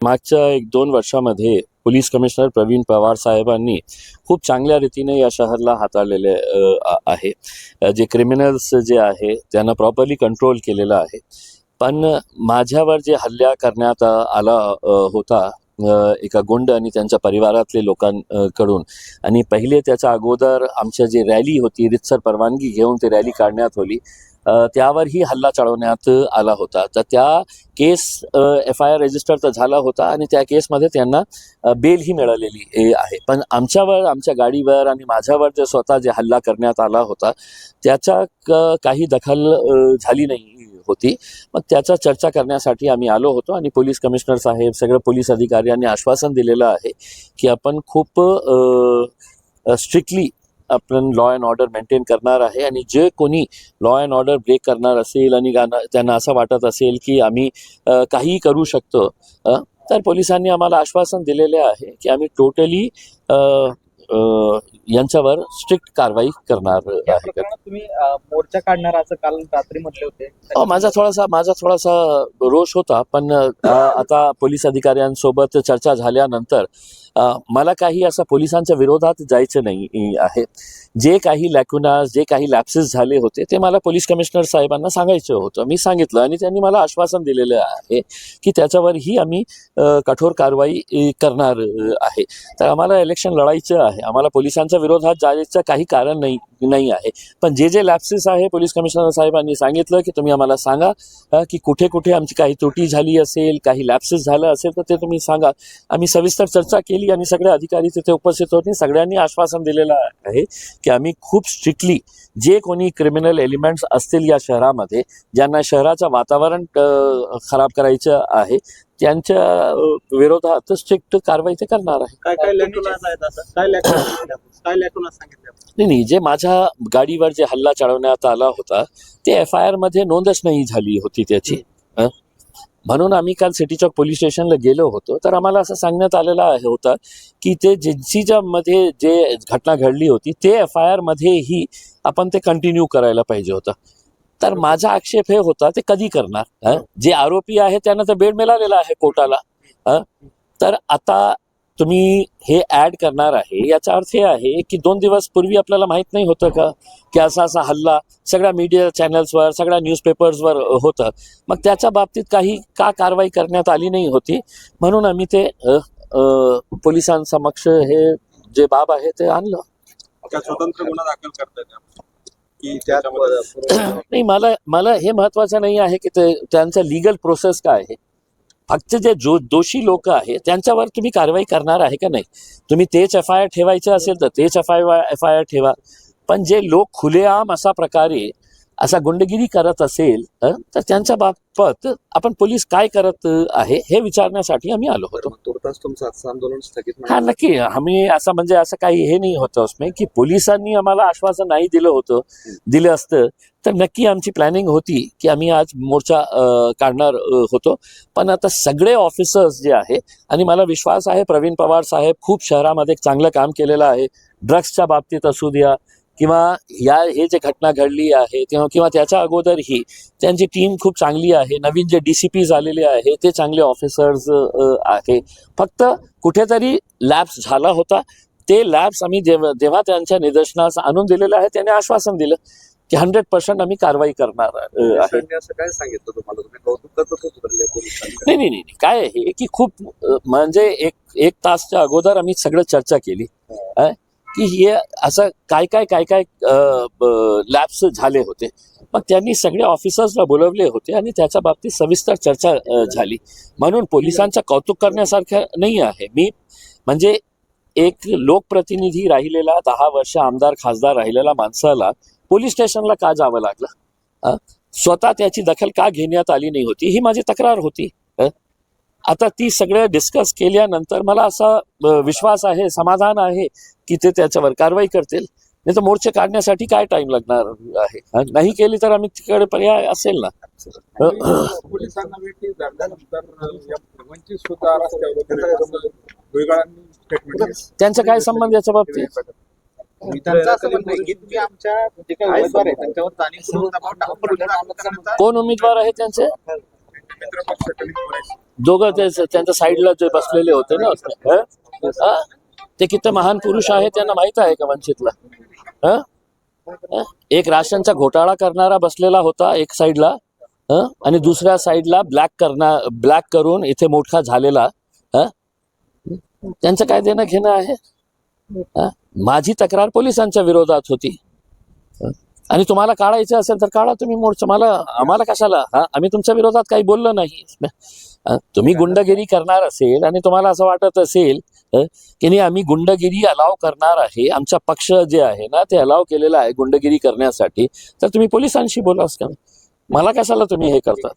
मागच्या एक दोन वर्षामध्ये पोलीस कमिशनर प्रवीण पवार साहेबांनी खूप चांगल्या रीतीने या शहरला हाताळलेले आहे. जे क्रिमिनल्स जे आहे त्यांना प्रॉपरली कंट्रोल केलेलं आहे. पण माझ्यावर जे हल्ला करण्यात आला होता एका गुंड आणि त्यांच्या परिवारातले लोकांकडून आणि पहिले त्याच्या अगोदर आमच्या जी रॅली होती रितसर परवानगी घेऊन ती रॅली काढण्यात होली त्यावरही हल्ला चढवण्यात आला होता. तर त्या case F I R register तर झाला होता आणि त्या केसमध्ये त्यांना बेलही मिळालेली आहे. पण आमच्यावर आमच्या गाडीवर आणि माझ्यावर जे स्वतः जे हल्ला करण्यात आला होता त्याच्या क- काही दखल झाली नाही. होती. मग त्याचा चर्चा करण्यासाठी आम्ही आलो होतो आणि पोलीस कमिशनर साहेब सगळं पोलीस अधिकाऱ्यांनी आश्वासन दिलेलं आहे की आपण खूप स्ट्रिक्टली आपण लॉ अँड ऑर्डर मेंटेन करणार आहे आणि जे कोणी लॉ अँड ऑर्डर ब्रेक करणार असेल आणि गाणं त्यांना असं वाटत असेल की आम्ही काहीही करू शकतो तर पोलिसांनी आम्हाला आश्वासन दिलेले आहे की आम्ही टोटली यांच्यावर स्ट्रिक्ट कारवाई करणार आहे. प्रकरणात तुम्ही मोर्चा काढणार असं काल रात्री म्हटले होते. माझा थोडासा माझा थोडासा रोष होता पण आता पोलीस अधिकाऱ्यांसोबत चर्चा झाल्यानंतर मला काही असं पोलिसांच्या विरोधात जायचं नाही आहे. जे काही लॅकुनास जे काही लॅप्सेस झाले होते ते मला पोलीस कमिशनर साहेबांना सांगायचं होतं. मी सांगितलं आणि त्यांनी मला आश्वासन दिलेलं आहे की त्याच्यावरही आम्ही कठोर कारवाई करणार आहे. तर आम्हाला इलेक्शन लढायचं आहे. आम्हाला पोलिसांच्या विरोधात जायचं काही कारण नाही नाही आहे. पण जे जे लॅप्सेस आहे पोलीस कमिशनर साहेबांनी सांगितलं की तुम्ही आम्हाला सांगा की कुठे कुठे आमची काही त्रुटी झाली असेल काही लॅप्सेस झालं असेल तर ते तुम्ही सांगा. आम्ही सविस्तर चर्चा केली आणि सगळे अधिकारी तिथे उपस्थित होते. सगळ्यांनी आश्वासन दिलेलं आहे की आम्ही खूप स्ट्रिक्टली जे कोणी क्रिमिनल एलिमेंट्स असतील या शहरामध्ये ज्यांना शहराचं वातावरण खराब करायचं आहे त्यांच्या विरोधात स्ट्रिक्ट कारवाई ते करणार आहे. काय काय काय नाही नाही जे माझ्या गाडीवर जे हल्ला चढवण्यात आला होता ते एफ आय आरमध्ये नोंदच नाही झाली होती त्याची? म्हणून आम्ही काल सिटी चौक पोलीस स्टेशनला गेलो होतो. तर आम्हाला असं सांगण्यात आलेलं आहे होतं की ते जिन्सीच्या मध्ये जे घटना घडली होती ते एफ आय आर मध्येही आपण ते कंटिन्यू करायला पाहिजे होतं. तर माझा आक्षेप हे होता ते कधी करणार? जे आरोपी आहे त्यांना तर बेड मिळालेला आहे कोर्टाला. तर आता तुम्ही हे ऍड करणार आहे याचा अर्थ हे आहे की दोन दिवस पूर्वी आपल्याला माहीत नाही होतं का? की असा असा हल्ला सगळ्या मीडिया चॅनल्सवर सगळ्या न्यूजपेपर्सवर होतं. मग त्याच्या बाबतीत काही का कारवाई करण्यात आली नाही होती? म्हणून आम्ही ते पोलिसांसमक्ष हे जे बाब आहे ते आणलं. स्वतंत्र गुन्हा दाखल करतायत की नाही मला मला हे महत्वाचं नाही आहे की ते त्यांचं लिगल प्रोसेस काय आहे. फक्त जे जो दोषी लोक आहे त्यांच्यावर तुम्ही कारवाई करणार आहे का नाही? तुम्ही तेच एफ आय आर ठेवायचं असेल तर तेच F I F I R ठेवा. पण जे लोक खुलेआम असा प्रकारे असा गुंडगिरी करत असेल तर त्यांच्या बाबत आपण पोलीस काय करत आहे हे विचारण्यासाठी आम्ही आलो होतो. तुर्तास तुमचं आजचं आंदोलन स्थगित हा नक्की. आम्ही असं म्हणजे असं काही हे नाही होतं उसमें की पोलिसांनी आम्हाला आश्वासन नाही दिलं होतं दिलं असतं. तर नक्की आमची प्लॅनिंग होती की आम्ही आज मोर्चा काढणार होतो. पण आता सगळे ऑफिसर्स जे आहे आणि मला विश्वास आहे प्रवीण पवार साहेब खूप शहरामध्ये चांगलं काम केलेलं आहे. ड्रग्सच्या बाबतीत असू द्या किंवा या हे जे घटना घडली आहे किंवा किंवा त्याच्या अगोदरही त्यांची टीम खूप चांगली आहे. नवीन जे डी सी पीज आलेले आहे ते चांगले ऑफिसर्स आहे. फक्त कुठेतरी लॅब्स झाला होता. ते लॅब्स आम्ही जेव्हा जेव्हा त्यांच्या निदर्शनास आणून दिलेलं आहे त्याने आश्वासन दिलं की हंड्रेड पर्सेंट आम्ही कारवाई करणार आहे. काय सांगितलं तुम्हाला? नाही नाही नाही काय आहे? की खूप म्हणजे एक एक तासच्या अगोदर आम्ही सगळं चर्चा केली. की हे असं काय काय काय काय लॅब्स झाले होते. मग त्यांनी सगळे ऑफिसर्सला बोलवले होते आणि त्याच्या बाबतीत सविस्तर चर्चा झाली. म्हणून पोलिसांचं कौतुक करण्यासारखं नाही आहे. मी म्हणजे एक लोकप्रतिनिधी राहिलेला दहा वर्ष आमदार खासदार राहिलेला माणसाला पोलीस स्टेशनला का जावं लागलं? स्वतः त्याची दखल का घेण्यात आली नाही होती? ही माझी तक्रार होती. आता ती सगळं डिस्कस केल्यानंतर मला असा विश्वास आहे समाधान आहे की ते त्याच्यावर कारवाई करतील. नाही तर मोर्चे काढण्यासाठी काय टाइम लागणार आहे? नाही केली तर आम्ही तिकडे पर्याय असेल ना? त्यांचा काय संबंध याच्या बाबतीत? त्यांचं असं म्हणणं आहे की तुम्ही आमच्या जे काही उमेदवार आहेत त्यांच्यावर जाणीवपूर्वक दबाव टाकून मित्र कोण उमेदवार आहे त्यांचे? दोघं ते त्यांच्या साईडला जे बसलेले होते ना ते किती महान पुरुष आहे त्यांना माहीत आहे का वंचितला? हं? एक राशनचा घोटाळा करणारा बसलेला होता एक साईडला आणि दुसऱ्या साईडला ब्लॅक करणार ब्लॅक करून इथे मोठा झालेला त्यांचं काय देणं घेणं आहे माझी तक्रार पोलिसांच्या विरोधात होती. आणि तुम्हाला काढायचं असेल तर काढा तुम्ही मोर्चा. मला आम्हाला कशाला? हा? आम्ही तुमच्या विरोधात काही बोललो नाही. तुम्ही गुंडगिरी करणार असेल आणि तुम्हाला असं वाटत असेल की नाही आम्ही गुंडगिरी अलाव करणार आहे. आमचा पक्ष जे आहे ना ते अलाव केलेला आहे गुंडगिरी करण्यासाठी. तर तुम्ही पोलिसांशी बोलास का? मला कशाला तुम्ही हे करतात?